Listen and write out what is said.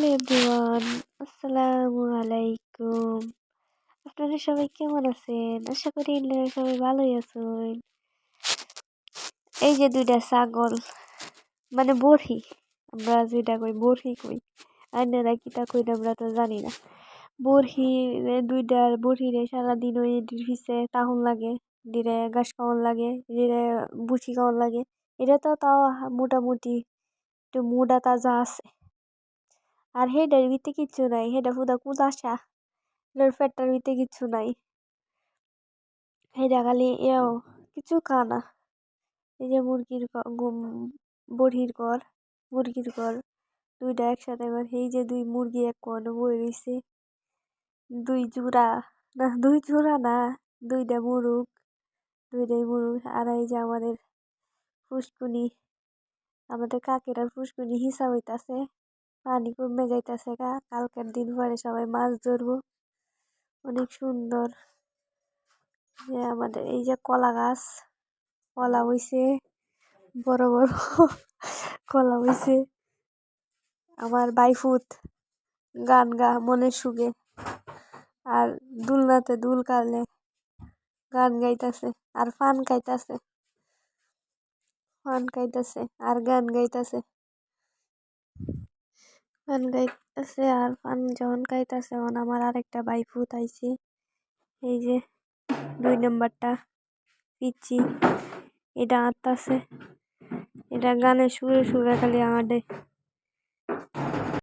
Hello everyone, আসসালামু আলাইকুম। আপনারা সবাই কেমন আছেন? আশা করি আপনারা সবাই ভালোই আছেন। এই যে দুইটা ছাগল মানে বড়ি, আমরা যেটা কই বড়ি কই আইনারা কিতা কই আমরা তো জানি না। বড়ি দুইটা রে সারাদিন ওই পিছে তাহুন লাগে দিরে ঘাস খাওয়ান লাগে দিরে বুচি খাওয়ান লাগে এটা তো তাও মোটামুটি একটু মোটা তাজা আছে। আর হেডের ভিতরে কিচ্ছু নাই, হেডা ফুদা কুদাসা হেডের পেটটার ভিতরে কিচ্ছু নাই। হেডা খালি এও, কিছু খানা এই যে মুরগির বড়ির ঘর, মুরগির ঘর, দুইটা একসাথে ঘর, এই যে দুই মুরগি এক কোয়ানো বই রয়েছে দুই জোড়া, না, দুই জোড়া না, দুইটা মুরুগ দুইটাই মুরুগ আর এই যে আমাদের ফুসকুনি, আমাদের কাকেরার ফুসকুনি হিসাব হইতাছে। পানি কমে যাইতেছে গা। কালকের দিন পরে সবাই মাছ ধরবো। অনেক সুন্দর। যে আমাদের এই যে কলা গাছ, কলা হইছে, বড় বড় কলা হইছে। আমার বাইফুত, গান গা মনের সুখে। আর দুলনাতে দুল কালে গান গাইতেছে, আর ফান খাইতেছে। ফান খাইতেছে, আর গান গাইতেছে। ফান গাইতেছে আর ফান যখন গাইতেছে তখন আমার আরেকটা বাইফু আইছে। এই যে দুই নম্বরটা পিচি এটা আঁততাছে। এটা গানের সুরে সুরে খালি আঁটে